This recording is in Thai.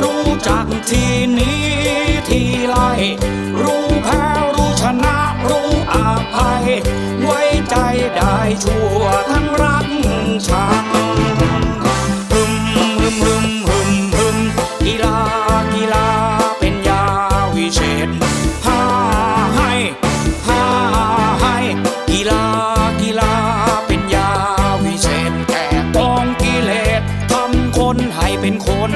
รู้จักที่นี้ที่ไรรู้แพ้รู้ชนะรู้อภัย ไว้ใจได้ชั่วทั้งรักชา ไทยเป็นคน